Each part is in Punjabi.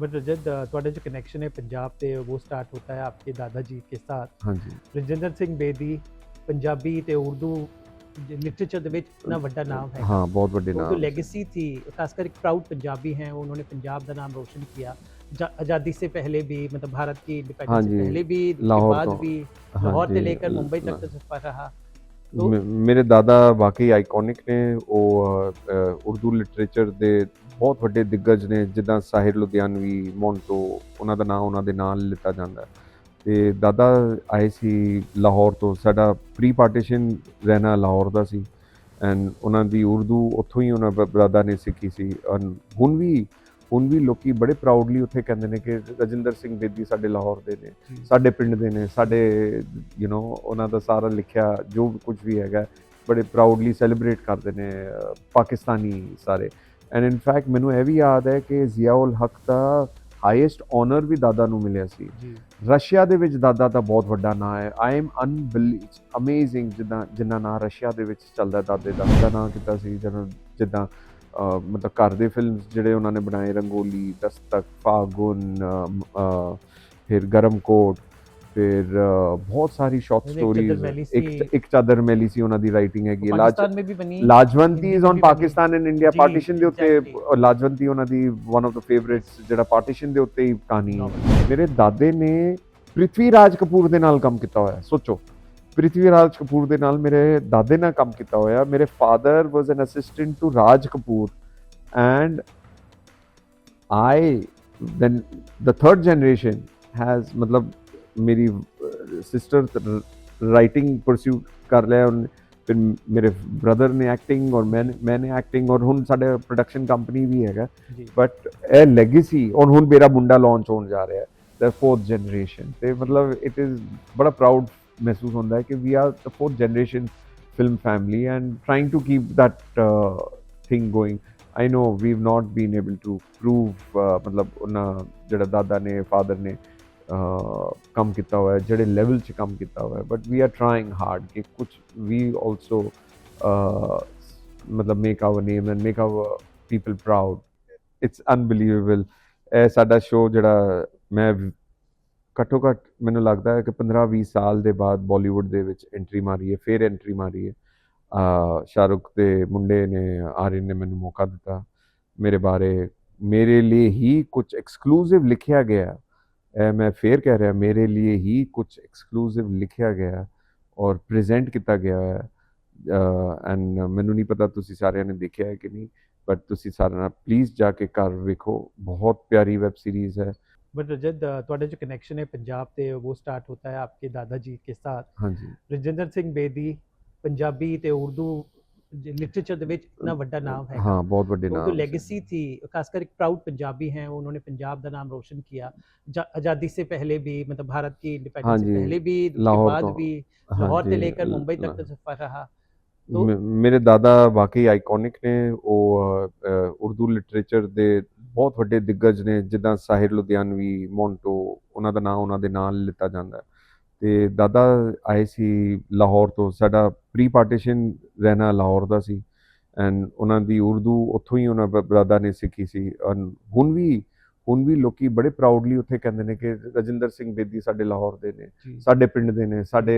बट रजत अ, ਤੁਹਾਡਾ ਜੋ ਕਨੈਕਸ਼ਨ ਹੈ ਪੰਜਾਬ ਤੇ ਉਹ ਸਟਾਰਟ ਹੋਤਾ ਹੈ आपके दादाजी के साथ ਹਾਂਜੀ ਰਜਿੰਦਰ ਸਿੰਘ ਬੇਦੀ ਪੰਜਾਬੀ ਤੇ ਉਰਦੂ ਲਿਟਰੇਚਰ ਦੇ ਵਿੱਚ ਇਤਨਾ ਵੱਡਾ ਨਾਮ ਹੈ हाँ बहुत बड़े वो नाम जो लेगेसी थी खासकर एक प्राउड पंजाबी हैं उन्होंने पंजाब का नाम रोशन किया जा- आज़ादी से पहले भी मतलब भारत की हाँ इंडिपेंडेंस से जी, पहले भी के लाहौर बाद तो- भी हाँ लाहौर से जी, लेकर मुंबई तक ला- का सफर रहा तो- ਮੇ- ਮੇਰੇ ਦਾਦਾ ਵਾਕਈ ਆਈਕੋਨਿਕ ਨੇ, ਉਹ ਉਰਦੂ ਲਿਟਰੇਚਰ ਦੇ ਬਹੁਤ ਵੱਡੇ ਦਿੱਗਜ ਨੇ, ਜਿੱਦਾਂ ਸਾਹਿਰ ਲੁਧਿਆਣਵੀ ਮੌਂਟੋ ਉਹਨਾਂ ਦਾ ਨਾਮ ਉਹਨਾਂ ਦੇ ਨਾਲ ਲਿੱਤਾ ਜਾਂਦਾ ਹੈ। ਤੇ ਦਾਦਾ ਆਏ ਸੀ ਲਾਹੌਰ ਤੋਂ, ਸਾਡਾ ਪ੍ਰੀ ਪਾਰਟੀਸ਼ਨ ਰਹਿਣਾ ਲਾਹੌਰ ਦਾ ਸੀ। ਐਂਡ ਉਹਨਾਂ ਦੀ ਉਰਦੂ ਉੱਥੋਂ ਹੀ ਉਹਨਾਂ ਬਰਾਦਾ ਨੇ ਸਿੱਖੀ ਸੀ। ਹੁਣ ਵੀ ਹੁਣ ਵੀ ਲੋਕੀ ਬੜੇ ਪ੍ਰਾਊਡਲੀ ਉੱਥੇ ਕਹਿੰਦੇ ਨੇ ਕਿ ਰਜਿੰਦਰ ਸਿੰਘ ਬੇਦੀ ਸਾਡੇ ਲਾਹੌਰ ਦੇ ਨੇ ਸਾਡੇ ਪਿੰਡ ਦੇ ਨੇ ਸਾਡੇ ਯੂ نو ਉਹਨਾਂ ਦਾ ਸਾਰਾ ਲਿਖਿਆ ਜੋ ਵੀ ਕੁਝ ਵੀ ਹੈਗਾ ਬੜੇ ਪ੍ਰਾਊਡਲੀ ਸੈਲੀਬ੍ਰੇਟ ਕਰਦੇ ਨੇ ਅਹ, ਪਾਕਿਸਤਾਨੀ ਸਾਰੇ ਐਂਡ ਇਨ ਫੈਕਟ ਮੈਨੂੰ ਇਹ ਵੀ ਯਾਦ ਹੈ ਕਿ ਜ਼ਿਆਉਲ ਹਕ ਦਾ ਹਾਈਐਸਟ ਆਨਰ ਵੀ ਦਾਦਾ ਨੂੰ ਮਿਲਿਆ ਸੀ जी ਰਸ਼ੀਆ ਦੇ ਵਿੱਚ ਦਾਦਾ ਦਾ ਬਹੁਤ ਵੱਡਾ ਨਾਂ ਹੈ ਆਈ ਐਮ ਅਨਬਿਲੀਵ ਅਮੇਜ਼ਿੰਗ ਜਿੱਦਾਂ ਜਿੰਨਾ ਨਾਂ ਰਸ਼ੀਆ ਦੇ ਵਿੱਚ ਚੱਲਦਾ ਦਾਦੇ ਦਾ ਉਹਦਾ ਨਾਂ ਕੀਤਾ ਸੀ ਜਦੋਂ ਜਿੱਦਾਂ ਅਹ, ਮਤਲਬ ਘਰ ਦੇ ਜਿਹੜੇ ਉਹਨਾਂ ਨੇ ਬਣਾਏ ਰੰਗੋਲੀ ਦਸਤਕ ਫਾਗੁਨ ਫਿਰ ਗਰਮ ਕੋਟ ਫਿਰ ਬਹੁਤ ਸਾਰੀ ਸ਼ਾਰਟ ਸਟੋਰੀਜ਼ ਇੱਕ ਚਾਦਰ ਮੈਲੀ ਸੀ। ਉਹਨਾਂ ਦੀ ਰਾਈਟਿੰਗ ਹੈਗੀ Lajwanti Lajwanti is on Pakistan and India partition ਦੇ ਉੱਤੇ ਲਾਜਵੰਤੀ ਉਹਨਾਂ ਦੀ ਵਨ ਆਫ ਦਾ ਫੇਵਰਿਟਸ ਜਿਹੜਾ ਪਾਰਟੀਸ਼ਨ ਦੇ ਉੱਤੇ ਹੀ ਕਹਾਣੀ ਮੇਰੇ ਦਾਦੇ ਨੇ ਪ੍ਰਿਥਵੀ ਰਾਜ ਕਪੂਰ ਦੇ ਨਾਲ ਕੰਮ ਕੀਤਾ ਹੋਇਆ ਸੋਚੋ। ਪ੍ਰਿਥਵੀ ਰਾਜ ਕਪੂਰ ਦੇ ਨਾਲ ਮੇਰੇ ਦਾਦੇ ਨਾਲ ਕੰਮ ਕੀਤਾ ਹੋਇਆ ਮੇਰੇ father was an assistant to Raj Kapoor and I then the third generation has ਮਤਲਬ ਮੇਰੀ ਸਿਸਟਰ ਰਾਈਟਿੰਗ ਪਰਸਿਊ ਕਰ ਲਿਆ ਉਹਨੇ ਫਿਰ ਮੇਰੇ ਬ੍ਰਦਰ ਨੇ ਐਕਟਿੰਗ ਔਰ ਮੈਂ ਮੈਨੇ ਐਕਟਿੰਗ ਔਰ ਹੁਣ ਸਾਡੇ ਪ੍ਰੋਡਕਸ਼ਨ ਕੰਪਨੀ ਵੀ ਹੈਗਾ जी। ਬਟ ਇਹ ਲੈਗੇਸੀ ਔਰ ਹੁਣ ਮੇਰਾ ਮੁੰਡਾ ਲਾਂਚ ਹੋਣ ਜਾ ਰਿਹਾ ਹੈ ਦ ਫੋਰਥ ਜਨਰੇਸ਼ਨ ਤੇ ਮਤਲਬ ਇਟ ਇਜ਼ ਬੜਾ ਪ੍ਰਾਊਡ ਮਹਿਸੂਸ ਹੁੰਦਾ ਹੈ ਕਿ we are the fourth generation film family and trying to keep that thing going I know we have not been able to prove ਮਤਲਬ ਉਹਨਾਂ ਜਿਹੜਾ ਦਾਦਾ ਨੇ ਫਾਦਰ ਨੇ ਅਹ, ਕੰਮ ਕੀਤਾ ਹੋਇਆ ਹੈ, ਜਿਹੜੇ ਲੈਵਲ 'ਚ ਕੰਮ ਕੀਤਾ ਹੋਇਆ but we are trying hard ਕਿ ਕੁਝ ਵੀ ਆਲਸੋ ਮਤਲਬ make our name and make our people proud it's unbelievable ਇਹ ਸਾਡਾ ਸ਼ੋਅ ਜਿਹੜਾ ਮੈਂ ਵ- ਘੱਟੋ ਘੱਟ ਮੈਨੂੰ ਲੱਗਦਾ ਹੈ ਕਿ 15-20 ਸਾਲ ਦੇ ਬਾਅਦ ਬਾਲੀਵੁੱਡ ਦੇ ਵਿੱਚ ਐਂਟਰੀ ਮਾਰੀ ਹੈ, ਫਿਰ ਐਂਟਰੀ ਮਾਰੀ ਹੈ। ਅਹ ਸ਼ਾਹਰੁਖ ਦੇ ਮੁੰਡੇ ਨੇ, ਆਰਿਨ ਨੇ ਮੈਨੂੰ ਮੌਕਾ ਦਿੱਤਾ। ਮੇਰੇ ਬਾਰੇ, ਮੇਰੇ ਲਈ ਹੀ ਕੁਝ ਐਕਸਕਲੂਸਿਵ ਲਿਖਿਆ ਗਿਆ। ਇਹ ਮੈਂ ਫੇਰ ਕਹਿ ਰਿਹਾ, ਮੇਰੇ ਲਈ ਹੀ ਕੁਝ ਐਕਸਕਲੂਸਿਵ ਲਿਖਿਆ ਗਿਆ ਔਰ ਪ੍ਰੈਜ਼ੈਂਟ ਕੀਤਾ ਗਿਆ ਹੈ। ਐਂਡ ਮੈਨੂੰ ਨਹੀਂ ਪਤਾ ਤੁਸੀਂ ਸਾਰਿਆਂ ਨੇ ਦੇਖਿਆ ਹੈ ਕਿ ਨਹੀਂ ਬਟ ਤੁਸੀਂ ਸਾਰਿਆਂ ਨਾਲ ਪਲੀਜ਼ ਜਾ ਕੇ ਘਰ ਵੇਖੋ। ਬਹੁਤ ਪਿਆਰੀ ਵੈਬ ਸੀਰੀਜ਼ ਹੈ। बट रजत अ, ਤੁਹਾਡਾ ਜੋ कनेक्शन है पंजाब ਤੇ वो स्टार्ट होता है आपके दादाजी के साथ ਹਾਂਜੀ ਰਜਿੰਦਰ ਸਿੰਘ ਬੇਦੀ ਪੰਜਾਬੀ ਤੇ ਉਰਦੂ ਲਿਟਰੇਚਰ ਦੇ ਵਿੱਚ ਇਤਨਾ ਵੱਡਾ ਨਾਮ है हाँ बहुत बड़े वो नाम जो से। लेगेसी थी खासकर एक प्राउड पंजाबी हैं उन्होंने पंजाब का नाम रोशन किया जा- आज़ादी से पहले भी मतलब भारत की हाँ इंडिपेंडेंस से जी, पहले भी के लाहौर बाद तो- भी हाँ लाहौर से जी, लेकर ल- मुंबई तक ल- का सफर रहा तो- ਮੇ- ਮੇਰੇ ਦਾਦਾ ਵਾਕਈ ਆਈਕੋਨਿਕ ਨੇ ਉਹ ਅ, ਅ, ਉਰਦੂ ਲਿਟਰੇਚਰ ਦੇ ਬਹੁਤ ਵੱਡੇ ਦਿੱਗਜ ਨੇ ਜਿੱਦਾਂ ਸਾਹਿਰ ਲੁਧਿਆਨਵੀ ਮੌਂਟੋ ਉਹਨਾਂ ਦਾ ਨਾਮ ਉਹਨਾਂ ਦੇ ਨਾਲ ਲਿੱਤਾ ਜਾਂਦਾ ਹੈ। ਤੇ ਦਾਦਾ ਆਏ ਸੀ ਲਾਹੌਰ ਤੋਂ ਸਾਡਾ ਪ੍ਰੀ ਪਾਰਟੀਸ਼ਨ ਰਹਿਣਾ ਲਾਹੌਰ ਦਾ ਸੀ ਐਂਡ ਉਹਨਾਂ ਦੀ ਉਰਦੂ ਉੱਥੋਂ ਹੀ ਉਹਨਾਂ ਬਰਾਦਾ ਨੇ ਸਿੱਖੀ ਸੀ ਔਰ ਹੁਣ ਵੀ ਹੁਣ ਵੀ ਲੋਕੀ ਬੜੇ ਪ੍ਰਾਊਡਲੀ ਉੱਥੇ ਕਹਿੰਦੇ ਨੇ ਕਿ ਰਜਿੰਦਰ ਸਿੰਘ ਬੇਦੀ ਸਾਡੇ ਲਾਹੌਰ ਦੇ ਨੇ जी ਸਾਡੇ ਪਿੰਡ ਦੇ ਨੇ ਸਾਡੇ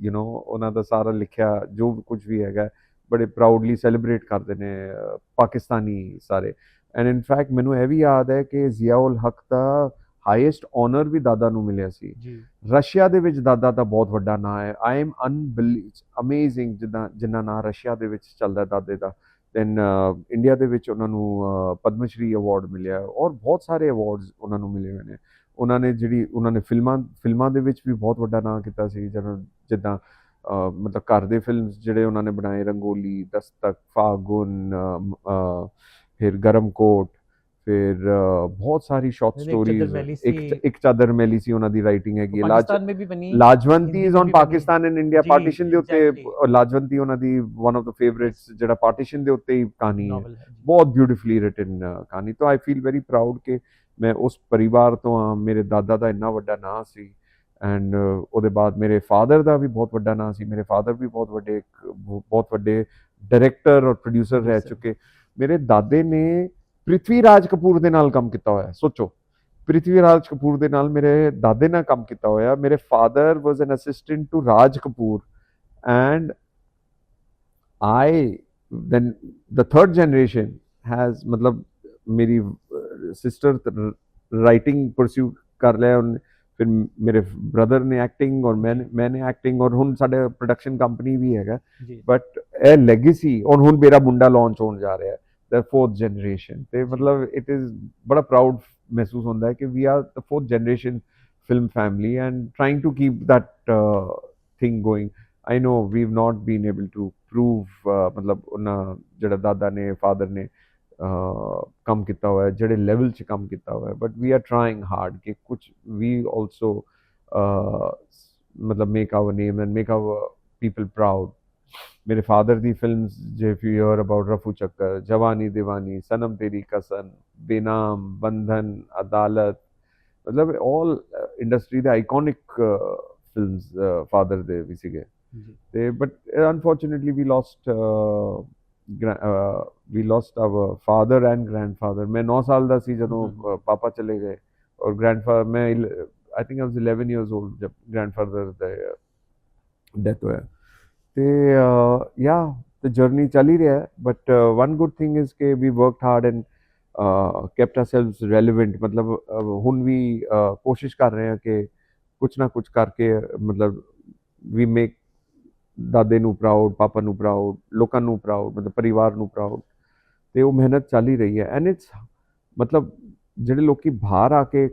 ਯੂ نو ਉਹਨਾਂ ਦਾ ਸਾਰਾ ਲਿਖਿਆ ਜੋ ਵੀ ਕੁਝ ਵੀ ਹੈਗਾ ਬੜੇ ਪ੍ਰਾਊਡਲੀ ਸੈਲੀਬ੍ਰੇਟ ਕਰਦੇ ਨੇ ਅਹ, ਪਾਕਿਸਤਾਨੀ ਸਾਰੇ ਐਂਡ ਇਨ ਫੈਕਟ ਮੈਨੂੰ ਇਹ ਵੀ ਯਾਦ ਹੈ ਕਿ ਜ਼ਿਆਉਲ ਹਕ ਦਾ ਹਾਈਐਸਟ ਆਨਰ ਵੀ ਦਾਦਾ ਨੂੰ ਮਿਲਿਆ ਸੀ। ਰਸ਼ੀਆ ਦੇ ਵਿੱਚ ਦਾਦਾ ਦਾ ਬਹੁਤ ਵੱਡਾ ਨਾਂ ਹੈ। ਆਈ ਐਮ ਅਨਬਿਲੀਵ ਅਮੇਜ਼ਿੰਗ ਜਿੱਦਾਂ ਜਿੰਨਾ ਨਾਂ ਰਸ਼ੀਆ ਦੇ ਵਿੱਚ ਚੱਲਦਾ ਦਾਦੇ ਦਾ। ਦੈਨ ਇੰਡੀਆ ਦੇ ਵਿੱਚ ਉਹਨਾਂ ਨੂੰ ਅਹ, ਪਦਮ ਸ਼੍ਰੀ ਅਵਾਰਡ ਮਿਲਿਆ ਔਰ ਬਹੁਤ ਸਾਰੇ ਅਵਾਰਡਸ ਉਹਨਾਂ ਨੂੰ ਮਿਲੇ ਹੋਏ ਨੇ। ਉਹਨਾਂ ਨੇ ਜਿਹੜੀ ਉਹਨਾਂ ਨੇ ਫਿਲਮਾਂ ਫਿਲਮਾਂ ਦੇ ਵਿੱਚ ਵੀ ਬਹੁਤ ਵੱਡਾ ਨਾਂ ਕੀਤਾ ਸੀ ਜਦੋਂ ਜਿੱਦਾਂ ਮਤਲਬ ਘਰ ਦੇ ਫਿਲਮਸ ਜਿਹੜੇ ਉਹਨਾਂ ਨੇ ਬਣਾਏ ਰੰਗੋਲੀ ਦਸਤਕ ਫਾਗੁਨ ਅਮ, ਅਹ, ਫਿਰ ਗਰਮ ਕੋਟ ਫਿਰ ਅਹ, ਬਹੁਤ ਸਾਰੀ ਸ਼ਾਰਟ एक चादर ਸਟੋਰੀਜ਼ मैली ਇੱਕ सी- ਇੱਕ ਚਾਦਰ ਮੈਲੀ ਸੀ ਉਹਨਾਂ ਦੀ ਰਾਈਟਿੰਗ ਹੈਗੀ ਹੈ। ਲਾਜ पाकिस्तान में भी बनी ਲਾਜਵੰਤੀ ਹਿੰਦੀ ਇਜ਼ ਵੀ ਔਨ ਬਣੀ। ਪਾਕਿਸਤਾਨ ਐਂਡ ਇੰਡੀਆ ਜੀ, ਪਾਰਟੀਸ਼ਨ ਦੇ ਉੱਤੇ exactly. ਅਹ, ਲਾਜਵੰਤੀ ਉਹਨਾਂ ਦੀ ਵਨ ਆਫ ਦਾ ਫੇਵਰਿਟਸ ਜਿਹੜਾ ਪਾਰਟੀਸ਼ਨ ਦੇ ਉੱਤੇ ਹੀ ਕਹਾਣੀ ਹੈ नॉवल है जी। ਬਹੁਤ ਬਿਊਟੀਫੁਲੀ ਰਿਟਨ ਕਹਾਣੀ ਤਾਂ ਆਈ ਫੀਲ ਵੈਰੀ ਪ੍ਰਾਊਡ ਕਿ ਮੈਂ ਉਸ ਪਰਿਵਾਰ ਤੋਂ ਆ ਮੇਰੇ ਦਾਦਾ ਦਾ ਇੰਨਾ ਵੱਡਾ ਨਾਂ ਸੀ ਐਂਡ ਉਹਦੇ ਬਾਅਦ ਮੇਰੇ ਫਾਦਰ ਦਾ ਵੀ ਬਹੁਤ ਵੱਡਾ ਨਾਂ ਸੀ ਮੇਰੇ ਫਾਦਰ ਵੀ ਬਹੁਤ ਵੱਡੇ ਇੱਕ ਬਹੁਤ ਵੱਡੇ ਡਾਇਰੈਕਟਰ ਔਰ ਪ੍ਰੋਡਿਊਸਰ ਰਹਿ Producer. ਚੁੱਕੇ ਮੇਰੇ ਦਾਦੇ ਨੇ ਪ੍ਰਿਥਵੀ ਰਾਜ ਕਪੂਰ ਦੇ ਨਾਲ ਕੰਮ ਕੀਤਾ ਹੋਇਆ ਸੋਚੋ ਪ੍ਰਿਥਵੀ ਰਾਜ ਕਪੂਰ ਦੇ ਨਾਲ ਮੇਰੇ ਦਾਦੇ ਨਾਲ ਕੰਮ ਕੀਤਾ ਹੋਇਆ ਮੇਰੇ father was an assistant to Raj Kapoor and I then the third generation has मतलब मेरी सिस्टर राइटिंग परस्यू ਕਰ ਲਿਆ ਉਹਨੇ ਫਿਰ ਮੇਰੇ ਬ੍ਰਦਰ ਨੇ ਐਕਟਿੰਗ ਔਰ ਮੈਂ ਮੈਨੇ ਐਕਟਿੰਗ ਔਰ ਹੁਣ ਸਾਡੇ ਪ੍ਰੋਡਕਸ਼ਨ ਕੰਪਨੀ ਵੀ ਹੈਗਾ ਜੀ ਬਟ ਇਹ ਲੈਗੇਸੀ ਔਰ ਹੁਣ ਮੇਰਾ ਮੁੰਡਾ ਲਾਂਚ ਹੋਣ ਜਾ ਰਿਹਾ ਹੈ ਦ ਫੋਰਥ ਜਨਰੇਸ਼ਨ ਤੇ ਮਤਲਬ ਇਟ ਇਜ਼ ਬੜਾ ਪ੍ਰਾਊਡ ਮਹਿਸੂਸ ਹੁੰਦਾ ਹੈ ਕਿ we are the fourth generation film family and trying to keep that uh, thing going. I know we've not been able to prove uh, ਮਤਲਬ ਉਹਨਾਂ ਜਿਹੜਾ ਦਾਦਾ ਨੇ ਫਾਦਰ ਨੇ uh, ਕੰਮ ਕੀਤਾ ਹੋਇਆ ਹੈ, ਜਿਹੜੇ ਲੈਵਲ 'ਚ ਕੰਮ ਕੀਤਾ ਹੋਇਆ but we are trying hard ਕਿ ਕੁਝ ਵੀ ਆਲਸੋ ਮਤਲਬ make our name and make our people proud ਮੇਰੇ ਫਾਦਰ ਦੀ ਫਿਲਮਸ ਜੇ if you hear about Rafoo Chakkar Jawani Diwani Sanam ਤੇਰੀ ਕਸਮ ਬੇਨਾਮ ਬੰਧਨ ਅਦਾਲਤ ਮਤਲਬ ਆਲ ਇੰਡਸਟਰੀ ਦੇ ਆਈਕੋਨਿਕ ਫਿਲਮਸ ਫਾਦਰ ਦੇ ਵੀ ਸੀਗੇ ਤੇ but unfortunately we lost we lost our father and grandfather ਮੈਂ 9 ਸਾਲ ਦਾ ਸੀ ਜਦੋਂ ਪਾਪਾ ਚਲੇ ਗਏ ਔਰ ਗ੍ਰੈਂਡਫਾਦਰ ਮੈਂ I think I was 11 years old ਜਬ ਗ੍ਰੈਂਡਫਾਦਰ ਦਾ ਡੈਥ ਹੋਇਆ ਤੇ ਯਾ the journey ਚੱਲ ਹੀ ਰਿਹਾ ਹੈ but one good thing is ਕਿ we worked hard and kept ourselves relevant, ਮਤਲਬ ਹੁਣ ਵੀ ਕੋਸ਼ਿਸ਼ ਕਰ ਰਹੇ ਹਾਂ ਕਿ ਕੁਝ ਨਾ ਕੁਝ ਕਰਕੇ, ਮਤਲਬ ਵੀ ਮੇਕ ਦਾਦੇ ਨੂੰ ਪ੍ਰਾਊਡ ਪਾਪਾ ਨੂੰ ਪ੍ਰਾਊਡ ਲੋਕਾਂ ਨੂੰ ਪ੍ਰਾਊਡ ਮਤਲਬ ਪਰਿਵਾਰ ਨੂੰ ਪ੍ਰਾਊਡ ਤੇ ਉਹ ਮਿਹਨਤ ਚੱਲ ਹੀ ਰਹੀ ਹੈ ਐਂਡ ਇਟਸ ਮਤਲਬ, ਜਿਹੜੇ ਲੋਕੀ ਬਾਹਰ ਆ ਕੇ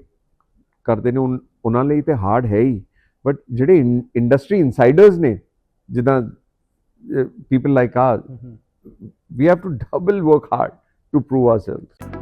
ਕਰਦੇ ਨੇ, ਉਨ- ਉਹਨਾਂ ਲਈ ਤੇ ਹਾਰਡ ਹੈ ਹੀ ਬਟ ਜਿਹੜੇ ਇੰਡਸਟਰੀ ਇਨਸਾਈਡਰਸ ਨੇ ਜਿੱਦਾਂ ਪੀਪਲ ਲਾਈਕ ਆਸ ਹਮ, ਹਮ। we have to double work hard to prove ourselves